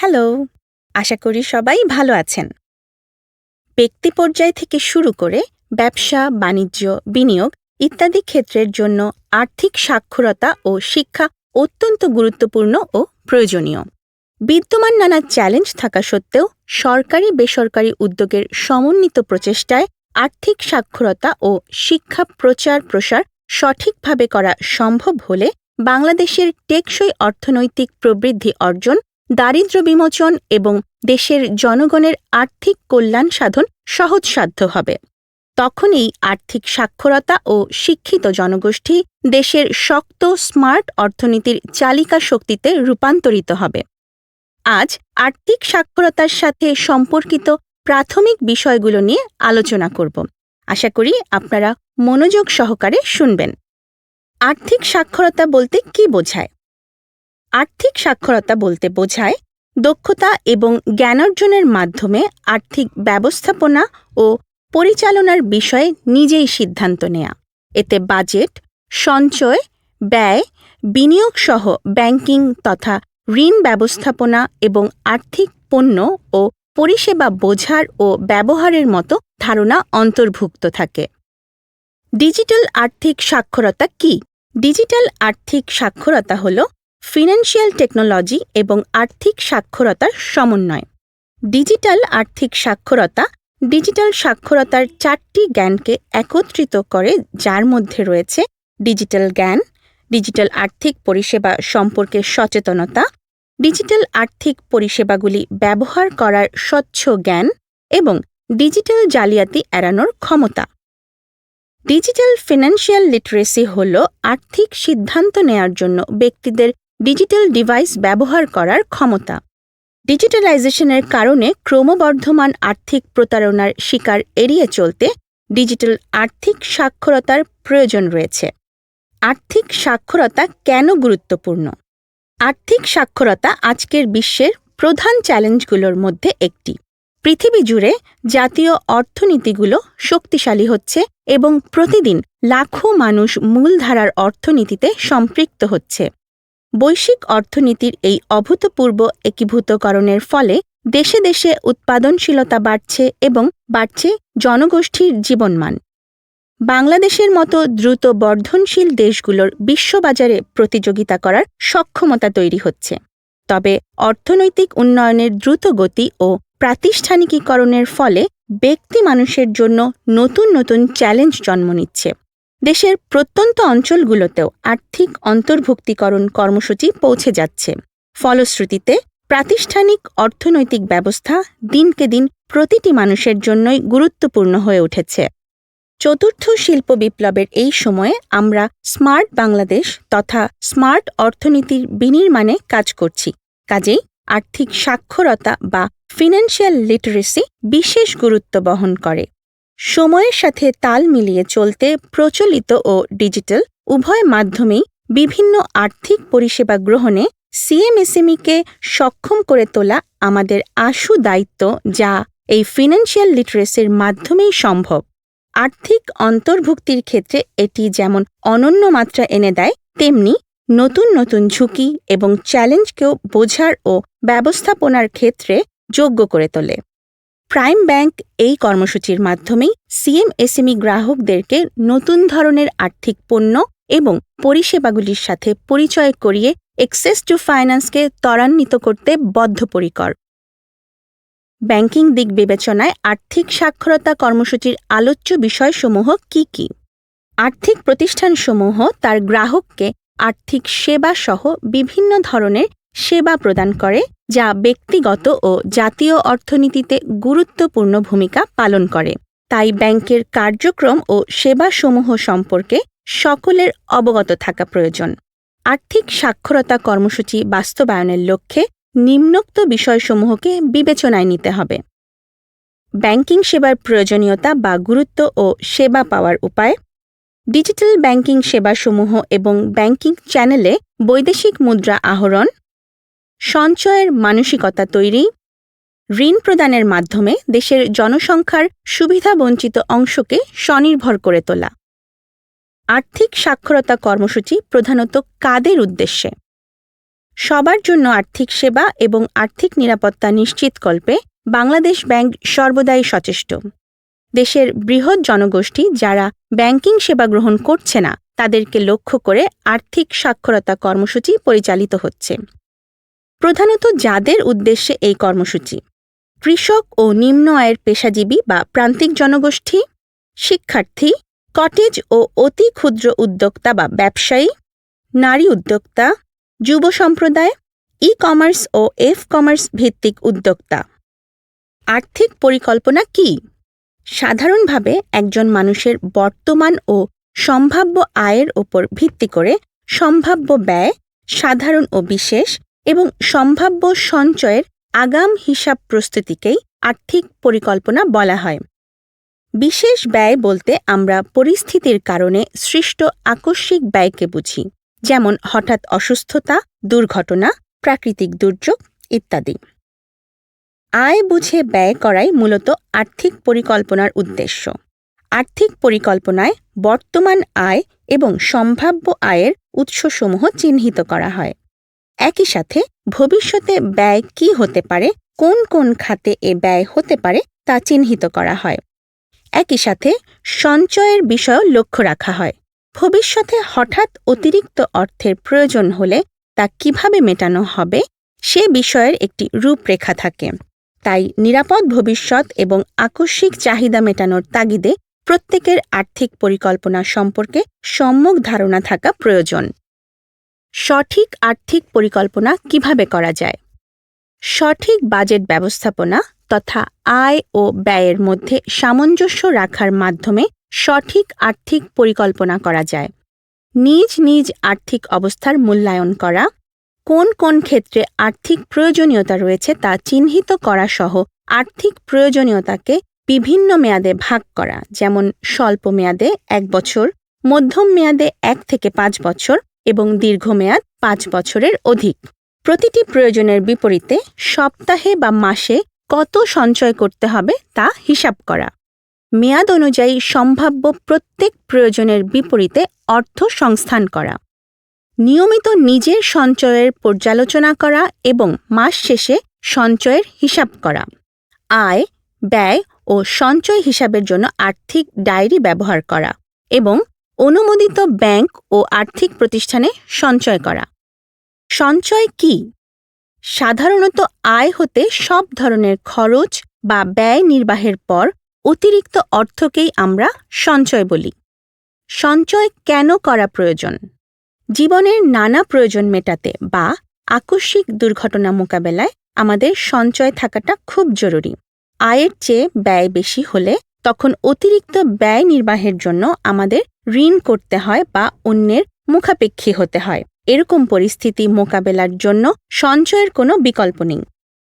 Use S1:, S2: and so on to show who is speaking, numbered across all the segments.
S1: Hello, আশা করি সবাই ভালো আছেন। ব্যক্তি পর্যায় থেকে শুরু করে ব্যবসা, বাণিজ্য, বিনিয়োগ ইত্যাদি ক্ষেত্রের জন্য আর্থিক সাক্ষরতা ও শিক্ষা অত্যন্ত গুরুত্বপূর্ণ ও প্রয়োজনীয়। বিদ্যমান নানা চ্যালেঞ্জ থাকা সত্ত্বেও সরকারি বেসরকারি উদ্যোগের সমন্বিত প্রচেষ্টায় আর্থিক সাক্ষরতা ও শিক্ষা প্রচার প্রসার সঠিকভাবে করা সম্ভব হলে বাংলাদেশের টেকসই অর্থনৈতিক প্রবৃদ্ধি অর্জন দারিদ্র্য বিমোচন এবং দেশের জনগণের আর্থিক কল্যাণ সাধন সহজসাধ্য হবে। তখন এই আর্থিক সাক্ষরতা ও শিক্ষিত জনগোষ্ঠী দেশের শক্ত, স্মার্ট অর্থনীতির চালিকা শক্তিতে রূপান্তরিত হবে। আজ আর্থিক সাক্ষরতার সাথে সম্পর্কিত প্রাথমিক বিষয়গুলো নিয়ে আলোচনা করব। আশা করি আপনারা মনোযোগ সহকারে শুনবেন। আর্থিক সাক্ষরতা বলতে কি বোঝায়? আর্থিক সাক্ষরতা বলতে বোঝায় দক্ষতা এবং জ্ঞানার্জনের মাধ্যমে আর্থিক ব্যবস্থাপনা ও পরিচালনার বিষয়ে নিজেই সিদ্ধান্ত নেয়া। এতে বাজেট, সঞ্চয়, ব্যয়, বিনিয়োগ সহ ব্যাংকিং তথা ঋণ ব্যবস্থাপনা এবং আর্থিক পণ্য ও পরিষেবা বোঝার ও ব্যবহারের মতো ধারণা অন্তর্ভুক্ত থাকে। ডিজিটাল আর্থিক সাক্ষরতা কি? ডিজিটাল আর্থিক সাক্ষরতা হল ফিনান্সিয়াল টেকনোলজি এবং আর্থিক সাক্ষরতার সমন্বয়। ডিজিটাল আর্থিক সাক্ষরতা, ডিজিটাল সাক্ষরতার চারটি জ্ঞানকে একত্রিত করে, যার মধ্যে রয়েছে ডিজিটাল জ্ঞান, ডিজিটাল আর্থিক পরিষেবা সম্পর্কে সচেতনতা, ডিজিটাল আর্থিক পরিষেবাগুলি ব্যবহার করার স্বচ্ছ জ্ঞান এবং ডিজিটাল জালিয়াতি এড়ানোর ক্ষমতা। ডিজিটাল ফিনান্সিয়াল লিটারেসি হল আর্থিক সিদ্ধান্ত নেয়ার জন্য ব্যক্তিদের ডিজিটাল ডিভাইস ব্যবহার করার ক্ষমতা। ডিজিটালাইজেশনের কারণে ক্রমবর্ধমান আর্থিক প্রতারণার শিকার এড়িয়ে চলতে ডিজিটাল আর্থিক সাক্ষরতার প্রয়োজন রয়েছে। আর্থিক সাক্ষরতা কেন গুরুত্বপূর্ণ? আর্থিক সাক্ষরতা আজকের বিশ্বের প্রধান চ্যালেঞ্জগুলোর মধ্যে একটি। পৃথিবী জুড়ে জাতীয় অর্থনীতিগুলো শক্তিশালী হচ্ছে এবং প্রতিদিন লাখো মানুষ মূলধারার অর্থনীতিতে সম্পৃক্ত হচ্ছে। বৈশ্বিক অর্থনীতির এই অভূতপূর্ব একীভূতকরণের ফলে দেশে দেশে উৎপাদনশীলতা বাড়ছে এবং বাড়ছে জনগোষ্ঠীর জীবনমান। বাংলাদেশের মতো দ্রুত বর্ধনশীল দেশগুলোর বিশ্ববাজারে প্রতিযোগিতা করার সক্ষমতা তৈরি হচ্ছে। তবে অর্থনৈতিক উন্নয়নের দ্রুত গতি ও প্রাতিষ্ঠানিকীকরণের ফলে ব্যক্তি মানুষের জন্য নতুন নতুন চ্যালেঞ্জ জন্ম নিচ্ছে। দেশের প্রত্যন্ত অঞ্চলগুলোতেও আর্থিক অন্তর্ভুক্তিকরণ কর্মসূচি পৌঁছে যাচ্ছে। ফলশ্রুতিতে, প্রাতিষ্ঠানিক অর্থনৈতিক ব্যবস্থা দিনকে দিন প্রতিটি মানুষের জন্যই গুরুত্বপূর্ণ হয়ে উঠেছে। চতুর্থ শিল্প বিপ্লবের এই সময়ে আমরা স্মার্ট বাংলাদেশ তথা স্মার্ট অর্থনীতির বিনির্মাণে কাজ করছি। কাজেই আর্থিক সাক্ষরতা বা ফিনান্সিয়াল লিটারেসি বিশেষ গুরুত্ব বহন করে। সময়ের সাথে তাল মিলিয়ে চলতে প্রচলিত ও ডিজিটাল উভয় মাধ্যমেই বিভিন্ন আর্থিক পরিষেবা গ্রহণে সিএমএসএমইকে সক্ষম করে তোলা আমাদের আশু দায়িত্ব যা এই ফিনান্সিয়াল লিটারেসির মাধ্যমেই সম্ভব। আর্থিক অন্তর্ভুক্তির ক্ষেত্রে এটি যেমন অনন্য মাত্রা এনে দেয়, তেমনি নতুন নতুন ঝুঁকি এবং চ্যালেঞ্জকেও বোঝার ও ব্যবস্থাপনার ক্ষেত্রে যোগ্য করে তোলে। প্রাইম ব্যাংক এই কর্মসূচির মাধ্যমেই সিএমএসএমই গ্রাহকদেরকে নতুন ধরনের আর্থিক পণ্য এবং পরিষেবাগুলির সাথে পরিচয় করিয়ে এক্সেস টু ফাইন্যান্সকে ত্বরান্বিত করতে বদ্ধপরিকর। ব্যাংকিং দিক বিবেচনায় আর্থিক সাক্ষরতা কর্মসূচির আলোচ্য বিষয়সমূহ কি কি? আর্থিক প্রতিষ্ঠানসমূহ তার গ্রাহককে আর্থিক সেবা সহ বিভিন্ন ধরনের সেবা প্রদান করে যা ব্যক্তিগত ও জাতীয় অর্থনীতিতে গুরুত্বপূর্ণ ভূমিকা পালন করে। তাই ব্যাংকের কার্যক্রম ও সেবাসমূহ সম্পর্কে সকলের অবগত থাকা প্রয়োজন। আর্থিক সাক্ষরতা কর্মসূচি বাস্তবায়নের লক্ষ্যে নিম্নোক্ত বিষয়সমূহকে বিবেচনায় নিতে হবে। ব্যাংকিং সেবার প্রয়োজনীয়তা বা গুরুত্ব ও সেবা পাওয়ার উপায়। ডিজিটাল ব্যাংকিং সেবাসমূহ এবং ব্যাংকিং চ্যানেলে বৈদেশিক মুদ্রা আহরণ। সঞ্চয়ের মানসিকতা তৈরি, ঋণ প্রদানের মাধ্যমে দেশের জনসংখ্যার সুবিধাবঞ্চিত অংশকে স্বনির্ভর করে তোলা। আর্থিক সাক্ষরতা কর্মসূচি প্রধানত কাদের উদ্দেশ্যে? সবার জন্য আর্থিক সেবা এবং আর্থিক নিরাপত্তা নিশ্চিতকল্পে বাংলাদেশ ব্যাংক সর্বদাই সচেষ্ট। দেশের বৃহৎ জনগোষ্ঠী যারা ব্যাংকিং সেবা গ্রহণ করছে না, তাদেরকে লক্ষ্য করে আর্থিক সাক্ষরতা কর্মসূচি পরিচালিত হচ্ছে। প্রধানত যাদের উদ্দেশ্যে এই কর্মসূচি, কৃষক ও নিম্ন আয়ের পেশাজীবী বা প্রান্তিক জনগোষ্ঠী, শিক্ষার্থী, কটেজ ও অতি ক্ষুদ্র উদ্যোক্তা বা ব্যবসায়ী, নারী উদ্যোক্তা, যুব সম্প্রদায় ই কমার্স ও এফ কমার্স ভিত্তিক উদ্যোক্তা। আর্থিক পরিকল্পনা কি? সাধারণভাবে একজন মানুষের বর্তমান ও সম্ভাব্য আয়ের ওপর ভিত্তি করে সম্ভাব্য ব্যয় সাধারণ ও বিশেষ এবং সম্ভাব্য সঞ্চয়ের আগাম হিসাব প্রস্তুতিকেই আর্থিক পরিকল্পনা বলা হয়। বিশেষ ব্যয় বলতে আমরা পরিস্থিতির কারণে সৃষ্ট আকস্মিক ব্যয়কে বুঝি, যেমন হঠাৎ অসুস্থতা, দুর্ঘটনা, প্রাকৃতিক দুর্যোগ ইত্যাদি। আয় বুঝে ব্যয় করাই মূলত আর্থিক পরিকল্পনার উদ্দেশ্য। আর্থিক পরিকল্পনায় বর্তমান আয় এবং সম্ভাব্য আয়ের উৎসসমূহ চিহ্নিত করা হয়। একই সাথে ভবিষ্যতে ব্যয় কি হতে পারে, কোন কোন খাতে এ ব্যয় হতে পারে তা চিহ্নিত করা হয়। একই সাথে সঞ্চয়ের বিষয়ও লক্ষ্য রাখা হয়। ভবিষ্যতে হঠাৎ অতিরিক্ত অর্থের প্রয়োজন হলে তা কীভাবে মেটানো হবে, সে বিষয়ের একটি রূপরেখা থাকে। তাই নিরাপদ ভবিষ্যৎ এবং আকস্মিক চাহিদা মেটানোর তাগিদে প্রত্যেকের আর্থিক পরিকল্পনা সম্পর্কে সম্যক ধারণা থাকা প্রয়োজন। সঠিক আর্থিক পরিকল্পনা কীভাবে করা যায়? সঠিক বাজেট ব্যবস্থাপনা তথা আয় ও ব্যয়ের মধ্যে সামঞ্জস্য রাখার মাধ্যমে সঠিক আর্থিক পরিকল্পনা করা যায়। নিজ নিজ আর্থিক অবস্থার মূল্যায়ন করা, কোন কোন ক্ষেত্রে আর্থিক প্রয়োজনীয়তা রয়েছে তা চিহ্নিত করা সহ আর্থিক প্রয়োজনীয়তাকে বিভিন্ন মেয়াদে ভাগ করা, যেমন স্বল্প মেয়াদে এক বছর, মধ্যম মেয়াদে এক থেকে পাঁচ বছর এবং দীর্ঘমেয়াদ পাঁচ বছরের অধিক। প্রতিটি প্রয়োজনের বিপরীতে সপ্তাহে বা মাসে কত সঞ্চয় করতে হবে তা হিসাব করা। মেয়াদ অনুযায়ী সম্ভাব্য প্রত্যেক প্রয়োজনের বিপরীতে অর্থ সংস্থান করা। নিয়মিত নিজের সঞ্চয়ের পর্যালোচনা করা এবং মাস শেষে সঞ্চয়ের হিসাব করা। আয়, ব্যয় ও সঞ্চয় হিসাবের জন্য আর্থিক ডায়েরি ব্যবহার করা এবং অনুমোদিত ব্যাংক ও আর্থিক প্রতিষ্ঠানে সঞ্চয় করা। সঞ্চয় কি? সাধারণত আয় হতে সব ধরনের খরচ বা ব্যয় নির্বাহের পর অতিরিক্ত অর্থকেই আমরা সঞ্চয় বলি। সঞ্চয় কেন করা প্রয়োজন? জীবনের নানা প্রয়োজন মেটাতে বা আকস্মিক দুর্ঘটনা মোকাবেলায় আমাদের সঞ্চয় থাকাটা খুব জরুরি। আয়ের চেয়ে ব্যয় বেশি হলে তখন অতিরিক্ত ব্যয় নির্বাহের জন্য আমাদের ঋণ করতে হয় বা অন্যের মুখাপেক্ষী হতে হয়। এরকম পরিস্থিতি মোকাবেলার জন্য সঞ্চয়ের কোনো বিকল্প নেই।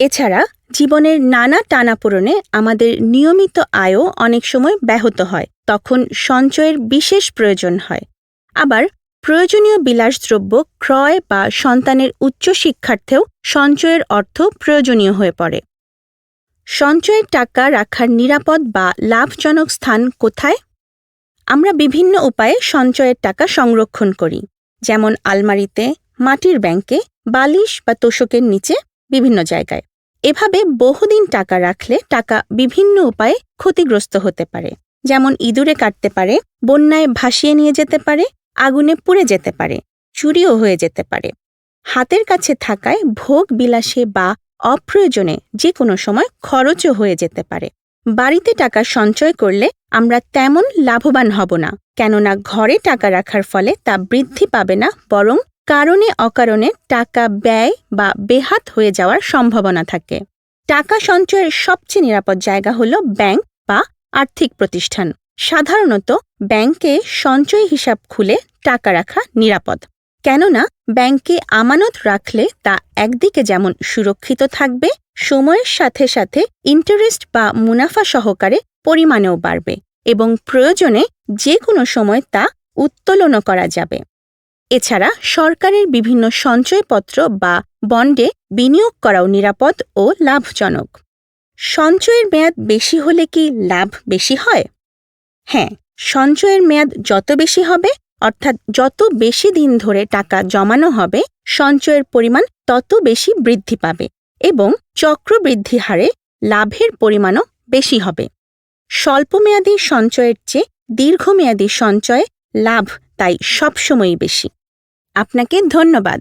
S1: এছাড়া জীবনের নানা টানাপোড়নে আমাদের নিয়মিত আয়ও অনেক সময় ব্যাহত হয়, তখন সঞ্চয়ের বিশেষ প্রয়োজন হয়। আবার প্রয়োজনীয় বিলাসদ্রব্য, ক্রয় বা সন্তানের উচ্চ শিক্ষার্থেও সঞ্চয়ের অর্থ প্রয়োজনীয় হয়ে পড়ে। সঞ্চয়ের টাকা রাখার নিরাপদ বা লাভজনক স্থান কোথায়? আমরা বিভিন্ন উপায়ে সঞ্চয়ের টাকা সংরক্ষণ করি, যেমন আলমারিতে, মাটির ব্যাংকে, বালিশ বা তোষকের নিচে বিভিন্ন জায়গায়। এভাবে বহুদিন টাকা রাখলে টাকা বিভিন্ন উপায়ে ক্ষতিগ্রস্ত হতে পারে, যেমন ইঁদুরে কাটতে পারে, বন্যায় ভাসিয়ে নিয়ে যেতে পারে, আগুনে পুড়ে যেতে পারে, চুরিও হয়ে যেতে পারে। হাতের কাছে থাকায় ভোগ বিলাসে বা অপ্রয়োজনে যে কোনো সময় খরচও হয়ে যেতে পারে। বাড়িতে টাকা সঞ্চয় করলে আমরা তেমন লাভবান হব না, কেননা ঘরে টাকা রাখার ফলে তা বৃদ্ধি পাবে না, বরং কারণে অকারণে টাকা ব্যয় বা বেহাত হয়ে যাওয়ার সম্ভাবনা থাকে। টাকা সঞ্চয়ের সবচেয়ে নিরাপদ জায়গা হল ব্যাংক বা আর্থিক প্রতিষ্ঠান। সাধারণত ব্যাংকে সঞ্চয় হিসাব খুলে টাকা রাখা নিরাপদ। কেননা ব্যাংকে আমানত রাখলে তা একদিকে যেমন সুরক্ষিত থাকবে, সময়ের সাথে সাথে ইন্টারেস্ট বা মুনাফা সহকারে পরিমাণেও বাড়বে এবং প্রয়োজনে যে কোনো সময় তা উত্তোলনও করা যাবে। এছাড়া সরকারের বিভিন্ন সঞ্চয়পত্র বা বন্ডে বিনিয়োগ করাও নিরাপদ ও লাভজনক। সঞ্চয়ের মেয়াদ বেশি হলে কি লাভ বেশি হয়? হ্যাঁ সঞ্চয়ের মেয়াদ যত বেশি হবে অর্থাৎ যত বেশি দিন ধরে টাকা জমানো হবে, সঞ্চয়ের পরিমাণ তত বেশি বৃদ্ধি পাবে এবং চক্রবৃদ্ধি হারে লাভের পরিমাণও বেশি হবে। স্বল্পমেয়াদী সঞ্চয়ের চেয়ে দীর্ঘমেয়াদী সঞ্চয়ে লাভ তাই সবসময়ই বেশি। আপনাকে ধন্যবাদ।